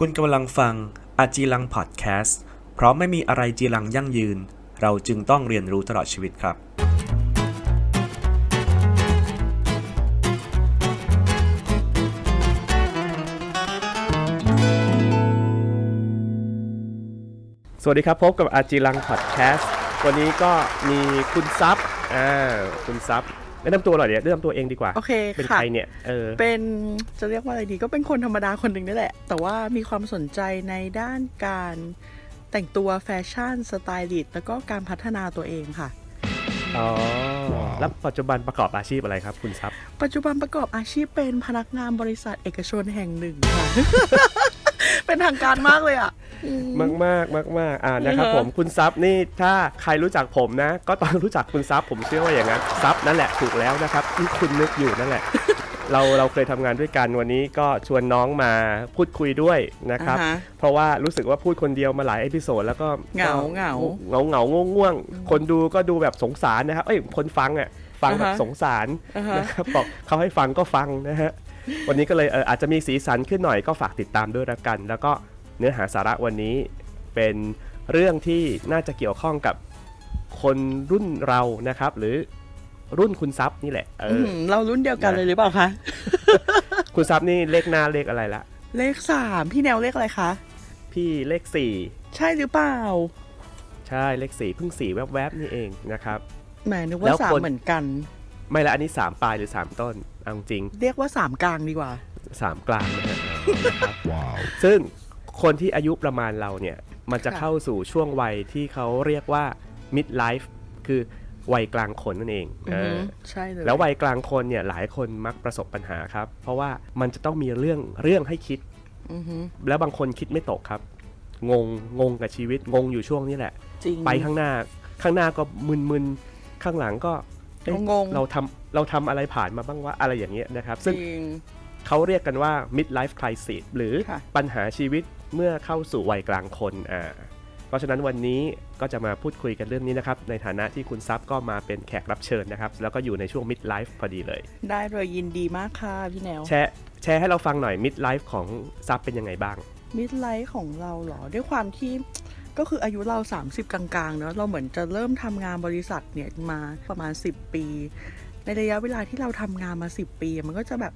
คุณกำลังฟังอาจีลังพอดแคสต์เพราะไม่มีอะไรจีรังยั่งยืน เราจึงต้องเรียนรู้ตลอดชีวิตครับ สวัสดีครับพบกับอาจีรังพอดแคสต์วันนี้ก็มีคุณซับอ่าคุณซับ แนะนำตัวหน่อยเดี๋ยวแนะนำตัวเองดีกว่า โอเคเป็นค่ะ ใครเนี่ย เออ เป็นจะเรียกว่าอะไรดีก็เป็นคนธรรมดาคนหนึ่งนี่แหละ แต่ว่ามีความสนใจในด้านการแต่งตัวแฟชั่นสไตลิสต์แล้วก็การพัฒนาตัวเองค่ะ อ๋อ แล้วปัจจุบันประกอบอาชีพอะไรครับ คุณซับปัจจุบันประกอบอาชีพเป็นพนักงานบริษัทเอกชนแห่งหนึ่งค่ะ เป็นทางการมากเลยอะอืมมากมากมากมากๆอ่านะครับอือฮะผมคุณซับนี่ถ้าใครรู้จักผมนะ ก็ต้องรู้จักคุณซับผมเชื่อว่าอย่างนั้นซับนั่นแหละถูกแล้วนะครับที่คุณนึกอยู่นั่นแหละ เราเราเคยทำงานด้วยกันวันนี้ก็ชวนน้องมาพูดคุยด้วยนะครับ อ่าฮะเพราะว่ารู้สึกว่าพูดคนเดียวมาหลายเอพิโซดแล้วก็เหงาเหงาเหงาเหงาง่วงง่วงๆคนดูก็ดูแบบสงสารนะครับเอ้ยคนฟังอะฟังแบบอ่าฮะ สงสารอ่าฮะนะครับบอกเขาให้ฟังก็ฟังนะฮะ วันนี้ก็เลยเอออาจจะมีสีสันขึ้นหน่อยก็ฝากติดตามด้วยแล้วกัน แล้วก็เนื้อหาสาระวันนี้เป็นเรื่องที่น่าจะเกี่ยวข้องกับคนรุ่นเรานะครับ หรือรุ่นคุณซับนี่แหละเอออมเรารุ่นเดียวกันเลยหรือเปล่าคะคุณซับนี่เลขหน้าเลขอะไรละเลขสามพี่แนวเลขอะไรคะพี่เลขสี่ใช่หรือเปล่า ใช่เลขสี่เพิ่งสี่แวบๆนี่เองนะครับแหมนึกแล้ว่าวสามคนเหมือนกัน ไม่ละอันนี้3ปลายหรือ3ต้น เอาจริงเรียกว่าสามกลางดีกว่า3กลางนะฮะนะครับซึ่งคนที่อายุประมาณเราเนี่ย มันจะค่ะเข้าสู่ช่วงวัยที่เขาเรียกว่า mid life คือวัยกลางคนนั่นเองอือเอฮึอใช่เลยแล้ววัยกลางคนเนี่ยหลายคนมักประสบปัญหาครับ เพราะว่ามันจะต้องมีเรื่องเรื่องให้คิดอือฮึแล้วบางคนคิดไม่ตกครับ งงงงกับชีวิตงงอยู่ช่วงนี้แหละจริงไปข้างหน้าข้างหน้าก็มึนๆ ข้างหลังก็เอ๊ะ งงๆเราทำเราทำอะไรผ่านมาบ้างวะอะไรอย่างเงี้ยนะครับจซึ่งริงเขาเรียกกันว่า mid life crisis หรือค่ะปัญหาชีวิตเมื่อเข้าสู่วัยกลางคนอ่าเพราะฉะนั้นวันนี้ก็จะมาพูดคุยกันเรื่องนี้นะครับ ในฐานะที่คุณซับก็มาเป็นแขกรับเชิญนะครับ แล้วก็อยู่ในช่วง mid life พอดีเลย ได้เลยยินดีมากค่ะพี่แนว แชร์แชร์ให้เราฟังหน่อย mid life ของซับเป็นยังไงบ้างมิดไลท์ของเราเหรอ ด้วยความที่ ก็คืออายุเรา 30 กลางๆเนอะเราเหมือนจะเริ่มทำงานบริษัทเนี่ยมาประมาณ 10 ปี ในระยะเวลาที่เราทำงานมา 10 ปี มันก็จะแบบ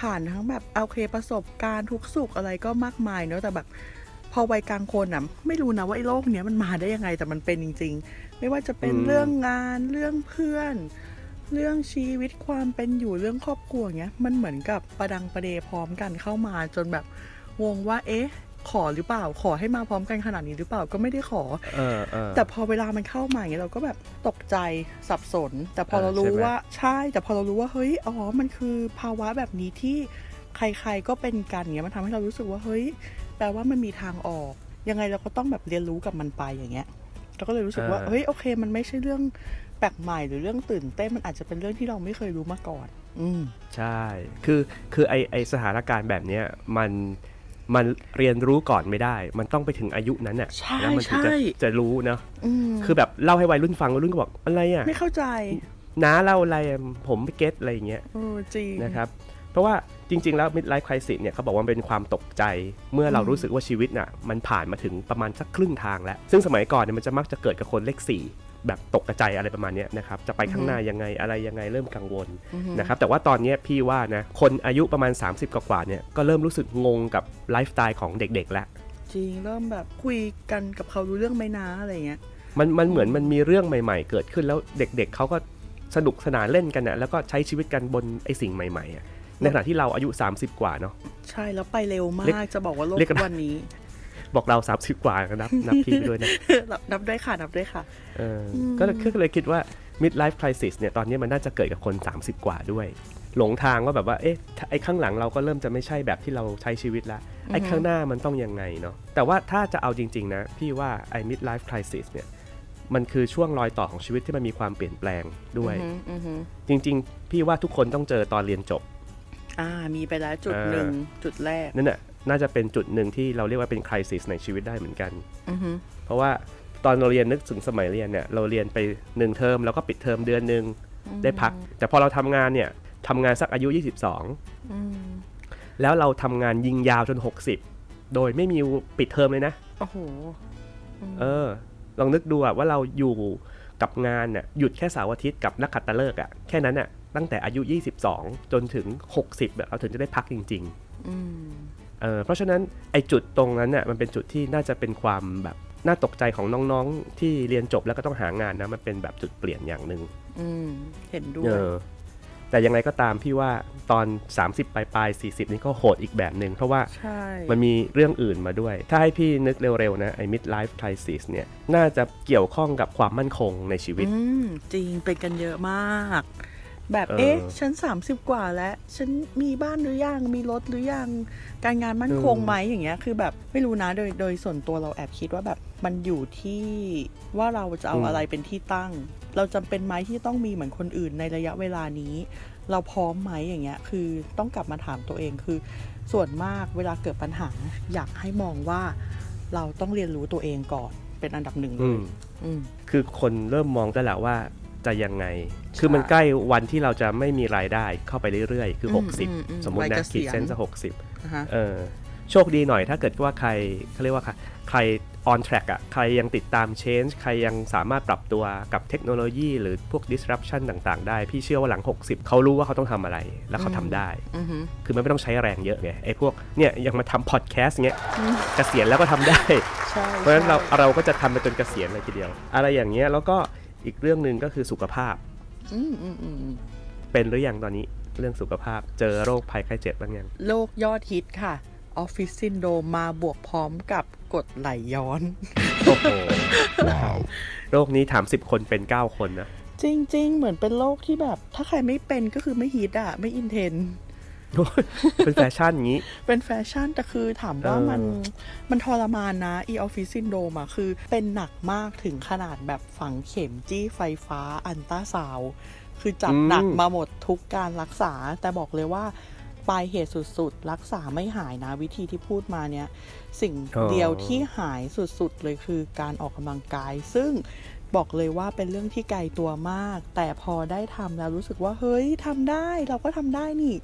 ผ่านทั้งแบบโอเคประสบการณ์ทุกสุขอะไรก็มากมายเนอะแต่แบบพอวัยกลางคนอะไม่รู้นะว่าไอ้โลกเนี้ยมันมาได้ยังไงแต่มันเป็นจริง ๆ ไม่ว่าจะเป็นอืมเรื่องงานเรื่องเพื่อน เรื่องชีวิตความเป็นอยู่เรื่องครอบครัวอย่างเงี้ยมันเหมือนกับประดังประเดพร้อมกันเข้ามาจนแบบงงว่าเอ๊ะ ขอหรือเปล่า ขอให้มาพร้อมกันขนาดนี้หรือเปล่าก็ไม่ได้ขอ เออเออ แต่พอเวลามันเข้ามาอย่างเงี้ยเราก็แบบตกใจสับสน แต่พอเออเรารู้ใช่ไหมว่าใช่ แต่พอเรารู้ว่าเฮ้ยอ๋อมันคือภาวะแบบนี้ที่ใครๆก็เป็นกันเงี้ยมันทำให้เรารู้สึกว่าเฮ้ยแปลว่ามันมีทางออก ยังไงเราก็ต้องแบบเรียนรู้กับมันไปอย่างเงี้ยเราก็เลยรู้สึกว่าเฮ้ยโอเค มันไม่ใช่เรื่องแปลกใหม่หรือเรื่องตื่นเต้นมันอาจจะเป็นเรื่องที่เราไม่เคยรู้มาก่อน อืมใช่ คือคือไอไอสถานการณ์แบบเนี้ยมัน มันเรียนรู้ก่อนไม่ได้ มันต้องไปถึงอายุนั้นน่ะใช่แล้วมัถึงจะใช่ จะรู้เนาะอืมคือแบบเล่าให้วัยรุ่นฟังวัยรุ่นก็บอกอะไรอะไม่เข้าใจน้าเล่าอะไรอะผมไม่เก็ตอะไรอย่างเงี้ย เออจริง นะครับ เพราะว่าจริง ๆ แล้ว mid life crisis เนี่ยเขาบอกว่ามันเป็นความตกใจ เมื่อเราอืมรู้สึกว่าชีวิตน่ะมันผ่านมาถึงประมาณสักครึ่งทางแล้ว ซึ่งสมัยก่อนเนี่ยมันจะมักจะเกิดกับคนเลขสี่ แบบตกกระจายอะไรประมาณเนี้ยนะครับจะไปข้างหน้ายังไงอะไรยังไงเริ่มกังวลอือฮึนะครับแต่ว่าตอนเนี้ยพี่ว่านะคนอายุประมาณ 30 กว่าๆเนี่ยก็เริ่มรู้สึกงงกับไลฟ์สไตล์ของเด็กๆแล้วจริงเริ่มแบบคุยกันกับเขารู้เรื่องไหมนะอะไรเงี้ยมันมันเหมือนมันมีเรื่องใหม่ ๆ เกิดขึ้นแล้วเด็กๆเขาก็สนุกสนานเล่นกันน่ะแล้วก็ใช้ชีวิตกันบนไอ้สิ่งใหม่ๆอะในขณะที่เราอายุ 30 กว่าเนาะใช่แล้วไปเร็วมาเรียกกจะบอกว่าโลกเรียกกันทุกวันนี้ บอกเรา 30 กว่าก็นับนับพี่ไปด้วยนะนับนับด้วยค่ะ นับด้วยค่ะเอออมก็เลยก็เลยคิดว่า mid life crisis เนี่ยตอนนี้มันน่าจะเกิดกับคน 30 กว่าด้วย หลงทางว่าแบบว่าเอ๊ะถ้าไอ้ข้างหลังเราก็เริ่มจะไม่ใช่แบบที่เราใช้ชีวิตละไอ้ข้างหน้ามันต้องยังไงเนาะแต่ว่าถ้าจะเอาจริง ๆ นะ พี่ว่าไอ้ mid life crisis เนี่ยมันคือช่วงรอยต่อของชีวิตที่มันมีความเปลี่ยนแปลงด้วยอือหืออือหือจริง ๆ พี่ว่าทุกคนต้องเจอตอนเรียนจบ อ่า มีไปแล้วจุดอ่าหนึ่งจุดแรก นั่นน่ะ น่าจะเป็นจุดหนึ่งที่เราเรียกว่าเป็นคริสิสในชีวิตได้เหมือนกันอือหือเพราะว่าตอนเราเรียนนึกถึงสมัยเรียนเนี่ยเราเรียนไปหนึ่งเทอมแล้วก็ปิดเทอมเดือนหนึ่งได้พัก แต่พอเราทำงานเนี่ยทำงานสักอายุ 22อืมแล้วเราทำงานยิงยาวจน 60 โดยไม่มีปิดเทอมเลยนะโอ้โหมเออ ลองนึกดูอะว่าเราอยู่กับงานน่ะหยุดแค่เสาร์อาทิตย์กับนักขัตฤกษ์อะแค่นั้นอะตั้งแต่อายุ 22 จนถึง 60อะเราถึงจะได้พักจริงอืมๆ เออเพราะฉะนั้นไอ้จุดตรงนั้นน่ะมันเป็นจุดที่น่าจะเป็นความแบบน่าตกใจของน้องๆ ที่เรียนจบแล้วก็ต้องหางานนะมันเป็นแบบจุดเปลี่ยนอย่างหนึ่งอืมเห็นด้วเอยอแต่ยังไงก็ตามพี่ว่าตอน 30 ปลายปลายๆ40 นี่ก็โหดอีกแบบหนึ่งเพราะว่าใช่มันมีเรื่องอื่นมาด้วย ถ้าให้พี่นึกเร็วๆนะไอ้ midlife crisis เนี่ยน่าจะเกี่ยวข้องกับความมั่นคงในชีวิตอืมจริงเป็นกันเยอะมาก แบบเออเอ๊ะฉัน30กว่าแล้ว ฉันมีบ้านหรือยัง มีรถหรือยัง การงานมั่นคงไหมอย่างเงี้ย คือแบบไม่รู้นะโดยโดยส่วนตัวเราแอบคิดว่าแบบมันอยู่ที่ว่าเราจะเอาอะไรเป็นที่ตั้ง เราจำเป็นไหมที่ต้องมีเหมือนคนอื่นในระยะเวลานี้ เราพร้อมไหมอย่างเงี้ย คือต้องกลับมาถามตัวเองคือ ส่วนมากเวลาเกิดปัญหาอยากให้มองว่าเราต้องเรียนรู้ตัวเองก่อนเป็นอันดับหนึ่งเลอืยมอืมคือคนเริ่มมองได้แล้วว่า จะยังไงใช่คือมันใกล้วันที่เราจะไม่มีรายได้เข้าไปเรื่อยๆ คืออืมอืมอืม60 สมมุติวัยนะเกษีขีดยณเส้นสักหกสิบนะฮะเออโชคดีหน่อยถ้าเกิดว่าใครเขาเรียกว่าใครใคร on track อะใครยังติดตาม change ใครยังสามารถปรับตัวกับเทคโนโลยี หรือพวก disruption ต่างๆ ได้ พี่เชื่อว่าหลัง 60 เขารู้ว่าเขาต้องทำอะไร แล้วเขาทำได้อือฮึคือมันไม่ต้องใช้แรงเยอะไงไอ้พวกเนี่ยยังมาทำพอดแคสต์เงี้ยเกษียณแล้วก็ทำได้ใช่เพราะฉะนั้นเราใช่เราก็จะทำไปจนเกษียณเลยทีเดียว อะไรอย่างเงี้ยแล้วก็ อีกเรื่องหนึ่งก็คือสุขภาพอืมอืมอืมอืมเป็นหรือยังตอนนี้เรื่องสุขภาพเจอโรคภัยไข้เจ็บบ้างยังโรคยอดฮิตค่ะออฟฟิศซินโดมมาบวกพร้อมกับกรดไหลย้อนโอ้โหโรคนี้ถามสิบคนเป็น9คนนะ จริง ๆ เหมือนเป็นโรคที่แบบ ถ้าใครไม่เป็นก็คือไม่ฮิตอะไม่อินเทน เป็นแฟชั่นอย่างนี้ เป็นแฟชั่นแต่คือถามว่าเออมันมันทรมานนะอีออฟฟิศซินโดมอะคือเป็นหนักมากถึงขนาดแบบฝังเข็มจี้ไฟฟ้าอันต้าซาวด์คือจัดหนักมาหมดทุกการรักษา แต่บอกเลยว่าปลายเหตุสุดๆ รักษาไม่หายนะวิธีที่พูดมาเนี่ย สิ่งเดียวที่หายสุดๆ เลยคือการออกกำลังกาย ซึ่งบอกเลยว่าเป็นเรื่องที่ไกลตัวมาก แต่พอได้ทำแล้วรู้สึกว่าเฮ้ยทำได้เราก็ทำได้นี่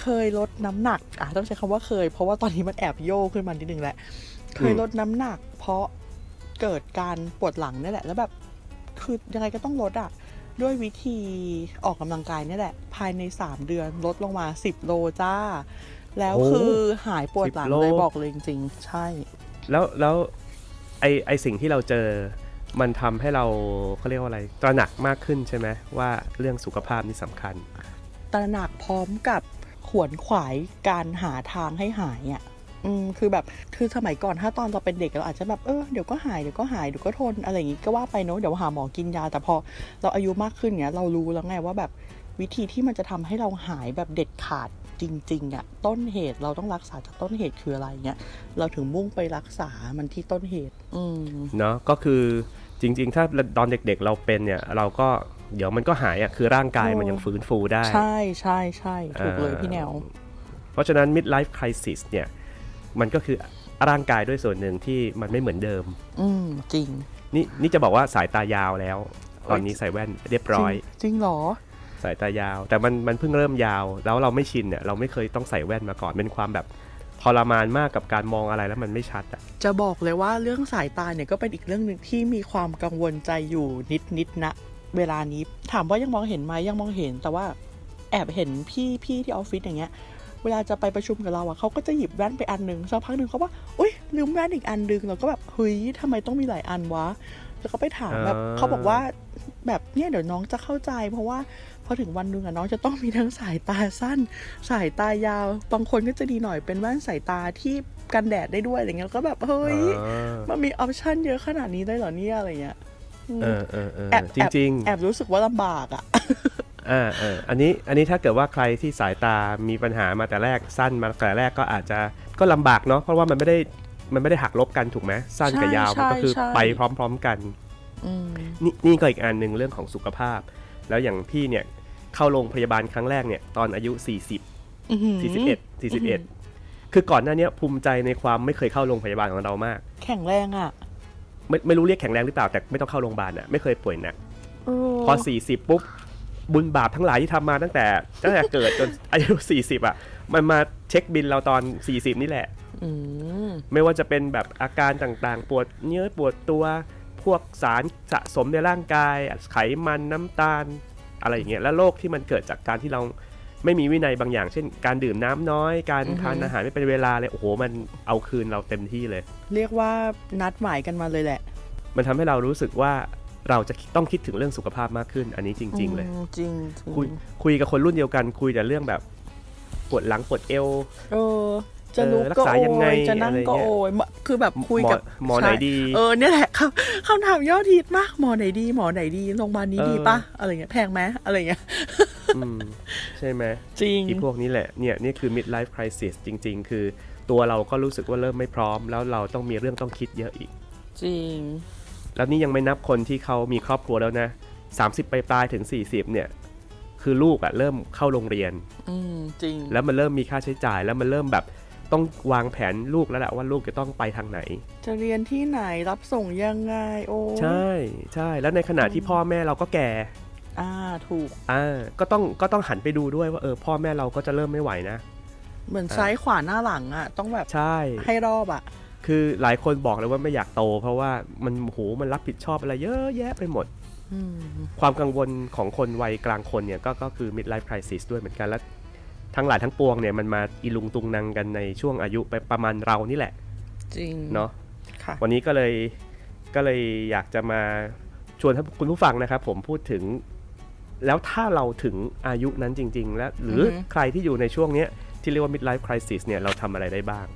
เคยลดน้ำหนักอะต้องใช้คำว่าเคย เพราะว่าตอนนี้มันแอบโยกขึ้นมานิดนึงแหละ เคยลดน้ำหนัก เพราะเกิดการปวดหลังนี่แหละ แล้วแบบคือยังไงก็ต้องลดอะ ด้วยวิธีออกกำลังกายนี่แหละ ภายใน 3 เดือนลดลงมา 10 โลจ้า แล้วโอ้คือหายปวดหลัง10โลเลยบอกเลยจริงๆ ใช่ แล้วแล้วไอไอสิ่งที่เราเจอมันทำให้เราเขาเรียกว่าอะไร ตระหนักมากขึ้นใช่ไหมว่าเรื่องสุขภาพนี่สำคัญ ตระหนักพร้อมกับ ขวนขวายการหาทางให้หายอะอืมคือแบบคือสมัยก่อนถ้าตอนเราเป็นเด็กเราอาจจะแบบเออเดี๋ยวก็หายเดี๋ยวก็หายเดี๋ยวก็ทนอะไรอย่างงี้ก็ว่าไปเนอะเดี๋ยวหาหมอกินยา แต่พอเราอายุมากขึ้นเนี้ยเรารู้แล้วไงว่าแบบวิธีที่มันจะทำให้เราหายแบบเด็ดขาดจริงๆอะต้นเหตุเราต้องรักษาจากต้นเหตุคืออะไรเงี้ยเราถึงมุ่งไปรักษามันที่ต้นเหตุ อืมเนาะก็คือจริง ๆ ถ้าตอนเด็กๆเราเป็นเนี่ย เราก็ เดี๋ยวมันก็หายอะคือร่างกายมันยังฟื้นฟูได้ ใช่ใช่ใช่ถูกเลยเอ่อพี่แนว เพราะฉะนั้น midlife crisis เนี่ย มันก็คือร่างกายด้วยส่วนหนึ่งที่มันไม่เหมือนเดิม อืมจริง นี่นี่จะบอกว่าสายตายาวแล้ว ตอนนี้ใส่แว่นเรียบร้อย จริงจริงเหรอ สายตายาว แต่มันมันเพิ่งเริ่มยาว แล้วเราไม่ชินเนี่ยเราไม่เคยต้องใส่แว่นมาก่อนเป็นความแบบทรมานมากกับการมองอะไรแล้วมันไม่ชัดอะ จะบอกเลยว่าเรื่องสายตาเนี่ยก็เป็นอีกเรื่องหนึ่งที่มีความกังวลใจอยู่นิดนิดๆนะ เวลานี้ถามว่ายังมองเห็นไหมยังมองเห็น แต่ว่าแอบเห็นพี่พี่ที่ออฟฟิศอย่างเงี้ย เวลาจะไปประชุมกับเราอะเขาก็จะหยิบแว่นไปอันหนึ่งสักพักหนึ่งเขาว่าอุ้ยลืมแว่นอีกอันหนึ่งเราก็แบบเฮ้ยทำไมต้องมีหลายอันวะแล้วก็ไปถามแบบอ่าเขาบอกว่าแบบเนี่ยเดี๋ยวน้องจะเข้าใจ เพราะว่าพอถึงวันหนึ่งอะน้องจะต้องมีทั้งสายตาสั้น สายตายาว บางคนก็จะดีหน่อยเป็นแว่นสายตาที่กันแดดได้ด้วยอะไรเงี้ยแล้วก็แบบเฮ้ยอ่ามันมีออปชันเยอะขนาดนี้ได้เหรอเนี่ยอะไรเงี้ยอืม เออเออเออแอบจริงแอบรู้สึกว่าลำบากอะๆอ่าเอออันนี้อันนี้ถ้าเกิดว่าใครที่สายตามีปัญหามาแต่แรกสั้นมาแต่แรกก็อาจจะก็ลำบากเนาะเพราะว่ามันไม่ได้มันไม่ได้หักลบกันถูกไหมสั้นกับใช่ยาวมันก็คือใช่ไปพร้อม ๆกันอืมนี่นี่ก็อีกอันหนึ่งเรื่องของสุขภาพ แล้วอย่างพี่เนี่ยเข้าโรงพยาบาลครั้งแรกเนี่ยตอนอายุ 40อื้อหือ41 41 คือก่อนหน้าเนี้ยภูมิใจในความไม่เคยเข้าโรงพยาบาลของเรามาก แข็งแรงอะ ไม่ไม่รู้เรียกแข็งแรงหรือเปล่าแต่ไม่ต้องเข้าโรงพยาบาลอะไม่เคยป่วยหนักเออพอ40ปุ๊บบุญบาปทั้งหลายที่ทำมาตั้งแต่ตั้งแต่เกิดจนอายุ40อะ มันมาเช็คบินเราตอน40นี่แหละอืมไม่ว่าจะเป็นแบบอาการต่างๆ ปวดเนื้อปวดตัวพวกสารสะสมในร่างกาย ไขมันน้ำตาล อะไรอย่างเงี้ยและโรคที่มันเกิดจากการที่เรา ไม่มีวินัยบางอย่าง เช่น การดื่มน้ำน้อย การอือฮึทานอาหารไม่เป็นเวลาเลยโอ้โห มันเอาคืนเราเต็มที่เลย เรียกว่านัดหมายกันมาเลยแหละ มันทำให้เรารู้สึกว่าเราจะต้องคิดถึงเรื่องสุขภาพมากขึ้น อันนี้จริง ๆ เลยอืมจริงจริงคุยคุยกับคนรุ่นเดียวกัน คุยแต่เรื่องแบบปวดหลังปวดเอวเออจะลุกเออรักก็ษาโอยังไงยจะนั่งก็อะไรเงี้ยโอยมะคือแบบคุยหมอกับหมอไหนใช่ดีเออเนี่ยแหละครับคำถามยอดฮิตมากหมอไหนดี หมอไหนดีโรงพยาบาลนี้เออดีปะอะไรเงี้ยแพงไหมอะไรเงี้ยอืม ใช่ไหมจริงอีพวกนี้แหละเนี่ยนี่คือ midlife crisis จริง ๆ คือตัวเราก็รู้สึกว่าเริ่มไม่พร้อม แล้วเราต้องมีเรื่องต้องคิดเยอะอีก จริง แล้วนี่ยังไม่นับคนที่เขามีครอบครัวแล้วนะ 30ไปปลายๆถึง 40 เนี่ย คือลูกอะเริ่มเข้าโรงเรียน อืมจริง แล้วมันเริ่มมีค่าใช้จ่ายแล้วมันเริ่มแบบต้องวางแผนลูกแล้วแหละว่าลูกจะต้องไปทางไหน จะเรียนที่ไหนรับส่งยังไงโอ้ใช่ใช่แล้วในขณะที่พ่อแม่เราก็แก่ อ่าถูกอ่าก็ต้องก็ต้องหันไปดูด้วยว่าเออพ่อแม่เราก็จะเริ่มไม่ไหวนะ เหมือนซ้ายขวาหน้าหลังอะ ต้องแบบใช่ให้รอบอะ คือหลายคนบอกเลยว่าไม่อยากโต เพราะว่ามันโหมันรับผิดชอบอะไรเยอะแยะไปหมดอืมความกังวลของคนวัยกลางคนเนี่ยก็ก็คือ midlife crisis ด้วยเหมือนกันและทั้งหลายทั้งปวงเนี่ยมันมาอีลุงตุงนังกันในช่วงอายุไปประมาณเรานี่แหละ จริงเนาะค่ะวันนี้ก็เลยก็เลยอยากจะมาชวนท่านคุณผู้ฟังนะครับ ผมพูดถึง แล้วถ้าเราถึงอายุนั้นจริง ๆ แล้วหรือออฮึใครที่อยู่ในช่วงเนี้ยที่เรียกว่า midlife crisis เนี่ยเราทำอะไรได้บ้าง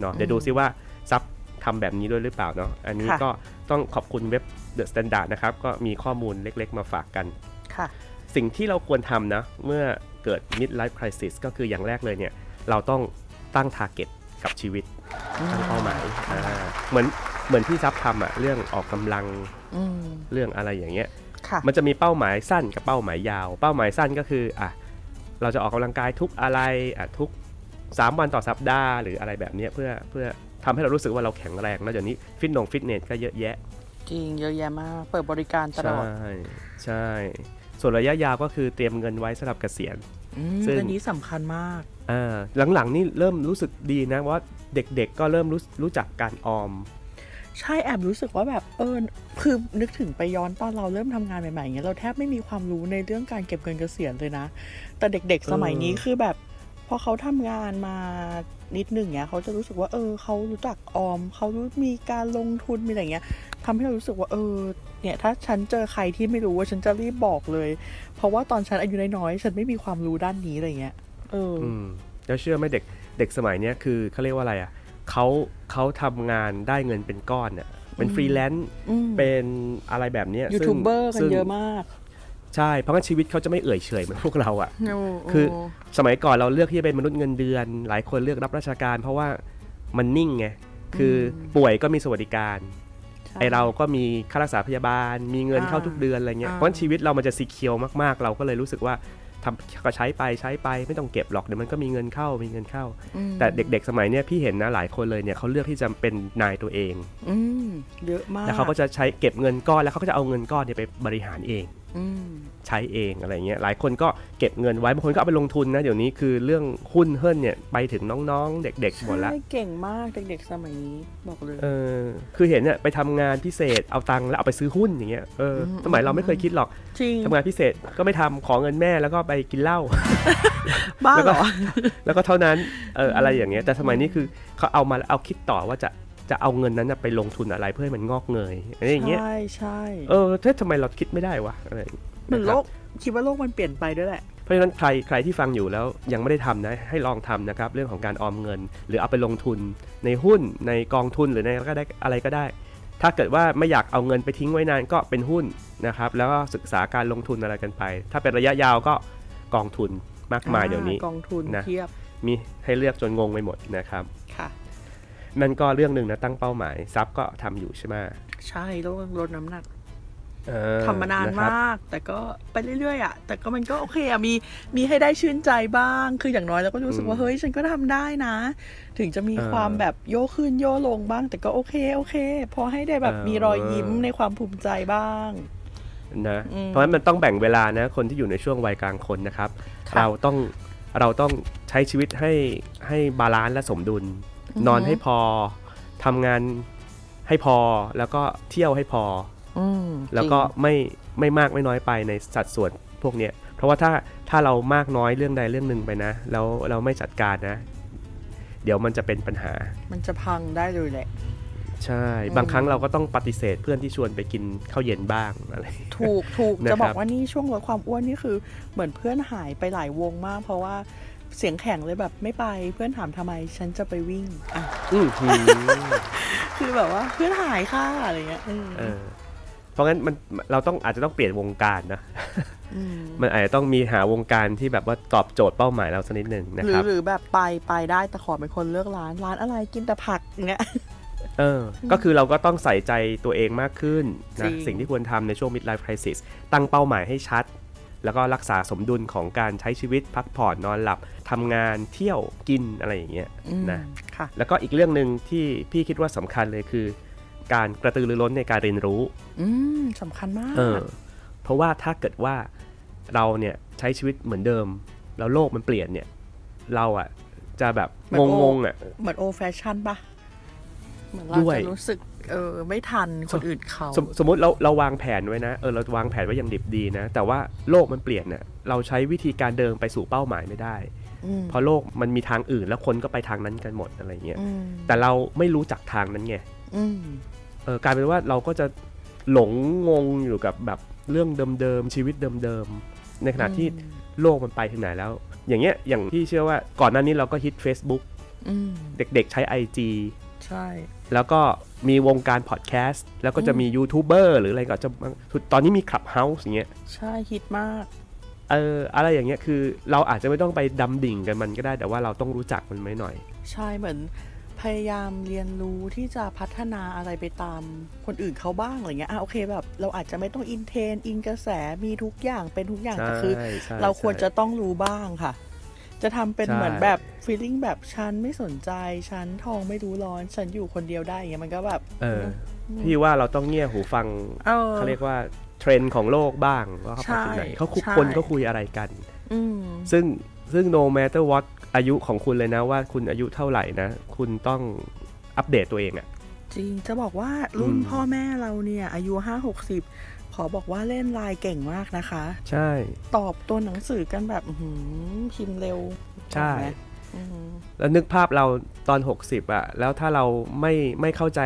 เนาะเดี๋ยวดูซิว่าซับทำแบบนี้ด้วยหรือเปล่าเนาะอันนี้ค่ะก็ต้องขอบคุณเว็บ The Standard นะครับ ก็มีข้อมูลเล็กๆ มาฝากกันค่ะสิ่งที่เราควรทำนะ เมื่อเกิด midlife crisis ก็คืออย่างแรกเลยเนี่ย เราต้องตั้ง target กับชีวิตตั้งเป้าหมายอ่าเหมือนเหมือนที่ซับทำอะเรื่องออกกำลังอืมเรื่องอะไรอย่างเงี้ยค่ะ มันจะมีเป้าหมายสั้นกับเป้าหมายยาว เป้าหมายสั้นก็คืออะเราจะออกกำลังกายทุกอะไรอะทุก 3 วันต่อสัปดาห์หรืออะไรแบบเนี้ยเพื่อเพื่อทำให้เรารู้สึกว่าเราแข็งแรงแล้วเดี๋ยวนี้ฟิตนงฟิตเนสก็เยอะแยะ จริงเยอะแยะมากเปิดบริการตลใช่อดใช่ส่วนระยะยาวก็คือเตรียมเงินไว้สำหรับเกษียณอืมซึ่งอันนี้สำคัญมากอ่าหลังๆนี่เริ่มรู้สึกดีนะว่าเด็กๆก็เริ่มรู้รู้จักการออม ใช่แอบรู้สึกว่าแบบเออคือนึกถึงไปย้อนตอนเราเริ่มทำงานใหม่ๆอย่างเงี้ยเราแทบไม่มีความรู้ในเรื่องการเก็บเงินเกษียณเลยนะ แต่เด็กๆสมัยนี้คือแบบพอเขาทำงานมานิดหนึ่งเนี้ยเขาจะรู้สึกว่าเออเขารู้จักออมเขารู้มีการลงทุนมีอะไรเงี้ยทำให้เรารู้สึกว่าเออเนี่ยถ้าฉันเจอใครที่ไม่รู้ว่าฉันจะรีบบอกเลย เพราะว่าตอนฉันอายุน้อยๆฉันไม่มีความรู้ด้านนี้อะไรเงี้ยเออแล้วเชื่อไหมเด็กเด็กสมัยเนี้ยคือเขาเรียกว่าอะไรอะ เขาเขาทำงานได้เงินเป็นก้อนเนี่ยเป็นอืมฟรีแลนซ์อืมเป็นอะไรแบบเนี้ยยูซึ่งทูบเบอร์กันซึ่งเยอะมาก ใช่เพราะงั้นชีวิตเขาจะไม่เอื่อยเฉยเหมือนพวกเราอะโคือสมัยก่อนเราเลือกที่จะเป็นมนุษย์เงินเดือน หลายคนเลือกรับราชการ เพราะว่ามันนิ่งไงคืออมป่วยก็มีสวัสดิการใช่ไอเราก็มีค่ารักษาพยาบาล มีเงินอ่าเข้าทุกเดือนอะไรเงี้ยอ่าเพราะฉะนั้นชีวิตเรามันจะซีเคียวมากๆ เราก็เลยรู้สึกว่า ทำก็ใช้ไปใช้ไปไม่ต้องเก็บหรอกเดี๋ยวมันก็มีเงินเข้ามีเงินเข้าอืมแต่เด็กๆ สมัยเนี้ยพี่เห็นนะหลายคนเลยเนี่ยเขาเลือกที่จะเป็นนายตัวเองอืมเยอะมากแล้วเขาก็จะใช้เก็บเงินก้อนแล้วเขาก็จะเอาเงินก้อนเนี่ยไปบริหารเองอืม ใช้เองอะไรเงี้ยหลายคนก็เก็บเงินไว้บางคนก็เอาไปลงทุนนะ เดี๋ยวนี้คือเรื่องหุ้นเฮิรนเนี่ยไปถึงน้องๆ เด็กๆหมดละใช่เก่งมากเด็กๆสมัยนี้บอกเลยเออคือเห็นเนี่ยไปทำงานพิเศษเอาตังค์แล้วเอาไปซื้อหุ้นอย่างเงี้ยเอออมสมัยเราไม่เคยคิดหรอกจริงทำงานพิเศษก็ไม่ทำขอเงินแม่แล้วก็ไปกินเหล้าบ้าแล้วเหก็รอแล้วก็เท่านั้นเอออะไรอย่างเงี้ยแต่สมัยนี้คือเขาเอามาแล้วเอาคิดต่อว่าจะ จะเอาเงินนั้นน่ะไปลงทุนอะไรเพื่อให้มันงอกเงยอะไรอย่างเงี้ยใช่ใช่เออเฮ้ยทำไมเราคิดไม่ได้วะอะไรอย่างเงี้ยเหมือนนะคโลรับกคิดว่าโลกมันเปลี่ยนไปด้วยแหละเพราะฉะนั้นใครใครที่ฟังอยู่แล้วยังไม่ได้ทำนะให้ลองทำนะครับ เรื่องของการออมเงิน หรือเอาไปลงทุนในหุ้นในกองทุนหรือในก็ได้อะไรก็ได้ ถ้าเกิดว่าไม่อยากเอาเงินไปทิ้งไว้นานก็เป็นหุ้นนะครับ แล้วก็ศึกษาการลงทุนอะไรกันไป ถ้าเป็นระยะยาวก็กองทุนมากมายเดี๋ยวนี้กองทุนนะเทียบมีให้เลือกจนงงไปหมดนะครับค่ะ นั่นก็เรื่องหนึ่งนะตั้งเป้าหมายซับก็ทำอยู่ใช่ไหมใช่โลกลดน้ำหนักเออทำมานานครับมาก แต่ก็ไปเรื่อยๆอะแต่ก็มันก็โอเคอะมีมีให้ได้ชื่นใจบ้าง คืออย่างน้อยเราก็รู้สึกว่าเฮ้ยฉันก็ทำได้นะ ถึงจะมีความแบบโยกขึ้นโยกลงบ้าง แต่ก็โอเคโอเค พอให้ได้แบบมีรอยยิ้มในความภูมิใจบ้างนะอืมเพราะฉะนั้นมันต้องแบ่งเวลานะคนที่อยู่ในช่วงวัยกลางคนนะครับค่ะเราต้องเราต้องใช้ชีวิตให้ให้บาลานซ์และสมดุล นอนให้พอทำงานให้พอแล้วก็เที่ยวให้พออืมแล้วก็จริงไม่ไม่มากไม่น้อยไปในสัดส่วนพวกเนี้ยเพราะว่าถ้าถ้าเรามากน้อยเรื่องใดเรื่องหนึ่งไปนะ แล้วเราไม่จัดการนะ เดี๋ยวมันจะเป็นปัญหา มันจะพังได้เลยแหละ ใช่ บางครั้งเราก็ต้องปฏิเสธเพื่อนที่ชวนไปกินข้าวเย็นบ้างอะไรถูกถูกนะครับจะบอกว่านี่ช่วงลดความอ้วนนี่คือ เหมือนเพื่อนหายไปหลายวงมาก เพราะว่า เสียงแข็งเลยแบบไม่ไปเพื่อนถามทำไม ฉันจะไปวิ่งอะอือหือคือแบบว่าเพื่อนหายค่ะอะไรเงี้ยเออเออเพราะงั้นมันเราต้องอาจจะต้องเปลี่ยนวงการนะมมันอาจจะต้องมีหาวงการที่แบบว่าตอบโจทย์เป้าหมายเราสักนิดหนึ่งนะหรืคอรับหรือแบบไปไปได้แต่ขอเป็นคนเลือกร้านร้านอะไรกินแต่ผักเงี้ยเออ ก็คือเราก็ต้องใส่ใจตัวเองมากขึ้นจรินะงสิ่งที่ควรทำในช่วง midlife crisis ตั้งเป้าหมายให้ชัด แล้วก็รักษาสมดุลของการใช้ชีวิตพักผ่อนนอนหลับ ทำงานเที่ยวกินอะไรอย่างเงี้ยอืมนะค่ะแล้วก็อีกเรื่องหนึ่งที่พี่คิดว่าสำคัญเลยคือ การกระตือรือร้นในการเรียนรู้อืมสำคัญมากเออเพราะว่าถ้าเกิดว่าเราเนี่ยใช้ชีวิตเหมือนเดิม แล้วโลกมันเปลี่ยนเนี่ย เราอะจะแบบงงงๆอะเหมือนโอแฟชั่นปะเหมือนเราด้วยจะรู้สึกเออไม่ทันคนอื่นเขาสมสมมติเราเราวางแผนไว้นะเออเราวางแผนไว้อย่างดิบดีนะ แต่ว่าโลกมันเปลี่ยนเนี่ยเราใช้วิธีการเดิมไปสู่เป้าหมายไม่ได้อืม เพราะโลกมันมีทางอื่นแล้วคนก็ไปทางนั้นกันหมดอะไรเงี้ยอืมแต่เราไม่รู้จักทางนั้นไงอืมเออกลายเป็นว่าเราก็จะหลงงงอยู่กับแบบเรื่องเดิมๆชีวิตเดิมๆในขณะที่โลกมันไปถึงไหนแล้ว อย่างเงี้ยอย่างที่เชื่อว่าก่อนหน้านี้เราก็ฮิต Facebook อืมเด็กๆใช้ IG ใช่ แล้วก็มีวงการพอดแคสต์แล้วก็จะมียูทูบเบอร์หรืออะไรก็จะตอนนี้มีคลับเฮาส์อย่างเงี้ยใช่ฮิตมาก เอออะไรอย่างเงี้ยคือเราอาจจะไม่ต้องไปดำดิ่งกันมันก็ได้แต่ว่าเราต้องรู้จักมันไหมหน่อย ใช่เหมือนพยายามเรียนรู้ที่จะพัฒนาอะไรไปตามคนอื่นเขาบ้างอะไรเงี้ยอะโอเคแบบเราอาจจะไม่ต้องอินเทรนด์อินกระแสมีทุกอย่างเป็นทุกอย่างใช่แต่คือ ใช่เราควรจะใช่ต้องรู้บ้างค่ะ จะทำเป็นใช่เหมือนแบบฟีลลิ่งแบบฉันไม่สนใจฉันทองไม่รู้ร้อนฉันอยู่คนเดียวได้อย่างเงี้ยมันก็แบบ เออพี่ว่าเราต้องเงี่ยหูฟังเออ เขาเรียกว่า เทรนด์ของโลกบ้างว่าเขาไปถึงไหนใช่เขาคุยใช่คนเขาคุยอะไรกันอืมซึ่งซึ่ง no matter what อายุของคุณเลยนะว่าคุณอายุเท่าไหร่นะ คุณต้องอัปเดตตัวเองอะจริง จะบอกว่ารุ่นอืมพ่อแม่เราเนี่ย อายุห้าหกสิบขอบอกว่าเล่นไลน์เก่งมากนะคะ ใช่ ตอบตัวหนังสือกันแบบอื้อหือพิมพ์เร็ว ใช่ถูกไหมอืมแล้วนึกภาพเราตอน 60อะแล้วถ้าเราไม่ไม่เข้าใจ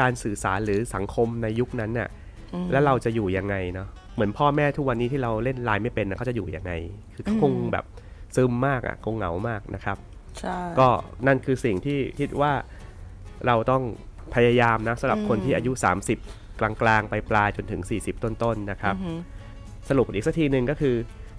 การสื่อสารหรือสังคมในยุคนั้นน่ะอืม แล้วเราจะอยู่ยังไงเนาะเหมือนพ่อแม่ทุกวันนี้ที่เราเล่นไลน์ไม่เป็นนะเขาจะอยู่ยังไง คือเขาคงอืมแบบซึมมากอะคงเหงามากนะครับใช่ก็นั่นคือสิ่งที่คิดว่าเราต้องพยายามนะสำหรับคนที่อายุ 30 กลางๆไปปลายๆจนถึง 40 ต้นๆนะครับอือหือสรุปอีกสักทีหนึ่งก็คือ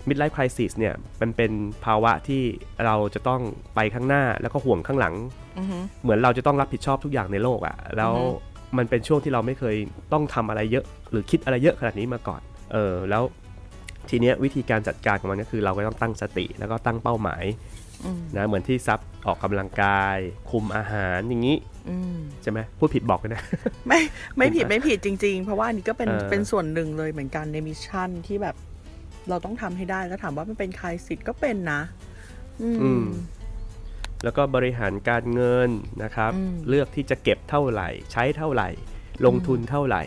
midlife crisis เนี่ยมันเป็นภาวะที่เราจะต้องไปข้างหน้าแล้วก็ห่วงข้างหลังอือหือเหมือนเราจะต้องรับผิดชอบทุกอย่างในโลกอะ่ะแล้วอือฮึ มันเป็นช่วงที่เราไม่เคยต้องทำอะไรเยอะ หรือคิดอะไรเยอะขนาดนี้มาก่อน เออแล้วทีเนี้ยวิธีการจัดการของมันก็คือเราก็ต้องตั้งสติแล้วก็ตั้งเป้าหมายอืมนะเหมือนที่ซับออกกำลังกาย คุมอาหารอย่างนี้อืมใช่ไหมพูดผิดบอกกันนะ ไม่ไม่ผิดไม่ผิดจริง ๆ เพราะว่าอันนี้ก็เป็นเออเป็นส่วนหนึ่งเลยเหมือนกันในมิชชั่นที่แบบ เราต้องทำให้ได้แล้วถามว่ามันเป็นคลายสิทธิ์ก็เป็นนะ อืมอืม แล้วก็บริหารการเงินนะครับอืมเลือกที่จะเก็บเท่าไหร่ ใช้เท่าไหร่ ลงทุนเท่าไหร่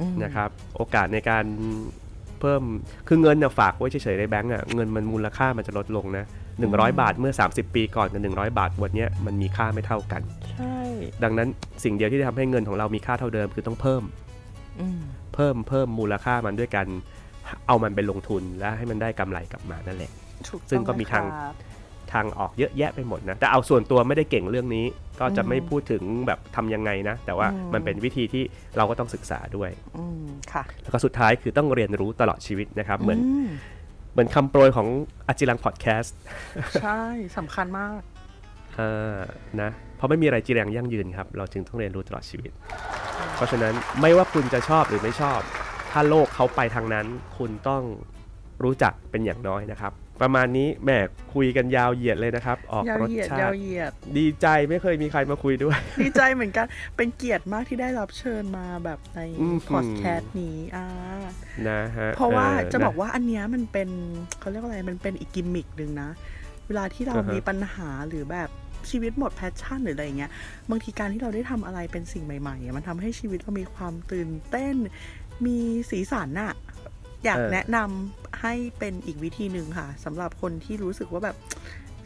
อืมนะครับ โอกาสในการเพิ่มคือเงินน่ะฝากไว้เฉยๆในแบงก์อะเงินมันมูลค่ามันจะลดลงนะ100 บาทเมื่อ 30 ปีก่อนกับ 100 บาทวันเนี้ยมันมีค่าไม่เท่ากัน ใช่ ดังนั้นสิ่งเดียวที่จะทำให้เงินของเรามีค่าเท่าเดิมคือต้องเพิ่มอืมเพิ่มเพิ่มมูลค่ามันด้วยกันเอามันไปลงทุนแล้วให้มันได้กำไรกลับมานั่นแหละถูกซึ่งก็ต้องมีทางนะครับทางออกเยอะแยะไปหมดนะแต่เอาส่วนตัวไม่ได้เก่งเรื่องนี้ ก็จะอืมไม่พูดถึงแบบทำยังไงนะ แต่ว่าอืมมันเป็นวิธีที่เราก็ต้องศึกษาด้วยอืมค่ะแล้วก็สุดท้ายคือต้องเรียนรู้ตลอดชีวิตนะครับเหมือนมเหมือนคำโปรยของอาจิรังพอดแคสต์ใช่สำคัญมากอ่านะเพราะไม่มีอะไรจีรังยั่งยืนครับ เราจึงต้องเรียนรู้ตลอดชีวิต เพราะฉะนั้นไม่ว่าคุณจะชอบหรือไม่ชอบ ถ้าโลกเขาไปทางนั้น คุณต้องรู้จักเป็นอย่างน้อยนะครับ ประมาณนี้แหมคุยกันยาวเหยียดเลยนะครับ ออกยาวรสเหยียดชายาวติ เหยียด ดีใจไม่เคยมีใครมาคุยด้วย ดีใจเหมือนกัน เป็นเกียรติมากที่ได้รับเชิญมาแบบในอื้อหือพอดแคสต์นี้อ่านะฮะเพราะว่าออจะบอกนว่าอันเนี้ยมันเป็นเขาเรียกว่าอะไรมันเป็นอีกกิมมิกหนึ่งนะ เวลาที่เราอ่าฮะ มีปัญหาหรือแบบชีวิตหมดแพชชั่นหรืออะไรเงี้ยบางทีการที่เราได้ทำอะไรเป็นสิ่งใหม่ๆอะมันทำให้ชีวิตเรามีความตื่นเต้น มีสีสันน่ะ อยากเออแนะนำให้เป็นอีกวิธีหนึ่งค่ะสำหรับคนที่รู้สึกว่าแบบ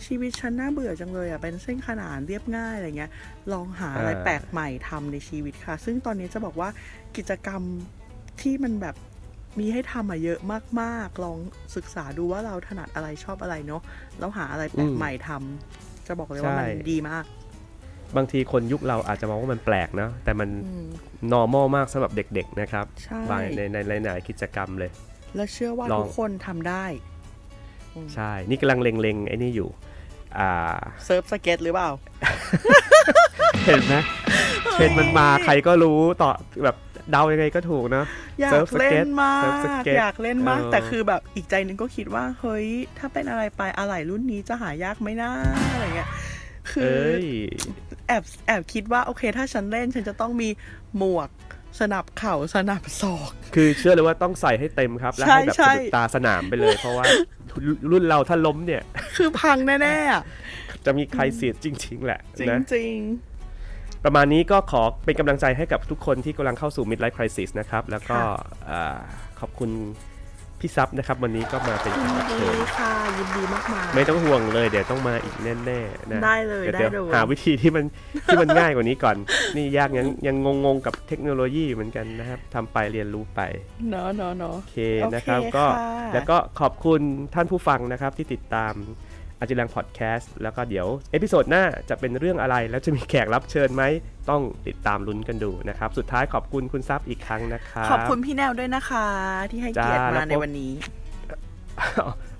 ชีวิตฉันน่าเบื่อจังเลยอะเป็นเส้นขนานเรียบง่ายอะไรเงี้ย ลองหาอะไรแปลกใหม่ทำในชีวิตค่ะ ซึ่งตอนนี้จะบอกว่ากิจกรรมที่มันแบบมีให้ทำมาเยอะมากๆ ลองศึกษาดูว่าเราถนัดอะไรชอบอะไรเนาะแล้วหาอะไรแปลกใหม่ทำจะบอกเลยว่ามันใช่ดีมาก บางทีคนยุคเราอาจจะมองว่ามันแปลกเนาะแต่มันอืม normal มากสำหรับเด็กๆนะครับใช่บางในในในหลายกิจกรรมเลย แล้วเชื่อว่าลองทุกคนทำได้ ใช่ นี่กำลังเล็งๆไอ้นี่อยู่อ่าเซิร์ฟสเก็ตหรือเปล่า เห็นไหมเทรนด์มันมาใครก็รู้ต่อแบบเดายังไงก็ถูกเนาะอยาเซิร์กฟสเก็ตเล่นมากเซิร์ฟสเก็ตอยากเล่นมากเออแต่คือแบบอีกใจหนึงก็คิดว่า เฮ้ย ถ้าเป็นอะไรไปอะไรรุ่นนี้จะหายากไหมนะอะไรเงี้ยคือเอ้ยแอบแอบคิดว่าโอเค ถ้าฉันเล่นฉันจะต้องมีหมวก สนับเข่าสนับศอก คือเชื่อเลยว่าต้องใส่ให้เต็มครับ และใช่ให้แบบใช่สะดุดตาสนามไปเลย เพราะว่ารุ่นเราถ้าล้มเนี่ย คือพังแน่ๆอะจะมีใครเสียจริง ๆ แหละจนะริงประมาณนี้ก็ขอเป็นกำลังใจให้กับทุกคนที่กำลังเข้าสู่ midlife crisis นะครับ แล้วก็อ่าขอบคุณ พี่ซับนะครับ วันนี้ก็มาเป็นๆยิแขนกรับดีเชิญค่ะยินดีมากๆไม่ต้องห่วงเลย เดี๋ยวต้องมาอีกแน่ๆนะได้เลยดี๋วได้เลยดี๋วหาวิธีที่มันที่มันง่ายกว่านี้ก่อน นี่ยากยังยังงงๆกับเทคโนโลยีเหมือนกันนะครับทำไปเรียนรู้ไปเนาะเนาะเนาะโอเคนะครับโอเคก็ค่ะแล้วก็ขอบคุณท่านผู้ฟังนะครับที่ติดตาม อาจิรังพอดแคสต์แล้วก็เดี๋ยวเอพิโซดหน้าจะเป็นเรื่องอะไร แล้วจะมีแขกรับเชิญไหม ต้องติดตามลุ้นกันดูนะครับ สุดท้ายขอบคุณคุณซับอีกครั้งนะครับ ขอบคุณพี่แนวด้วยนะคะ ที่ให้เกียรติจ้าแล้มาวในพบวันนี้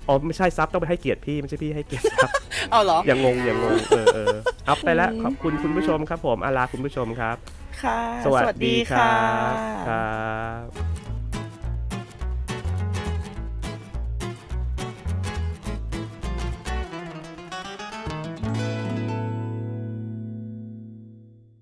อ๋อไม่ใช่ซับต้องไปให้เกียรติพี่ไม่ใช่พี่ให้เกียรติซับเอาเหรออย่างงงอย่างงงเออเอออัพไปแล้วขอบคุณคุณผู้ชมครับ ผมอาลาคุณผู้ชมครับ ค่ะ สวัสดีครับครับ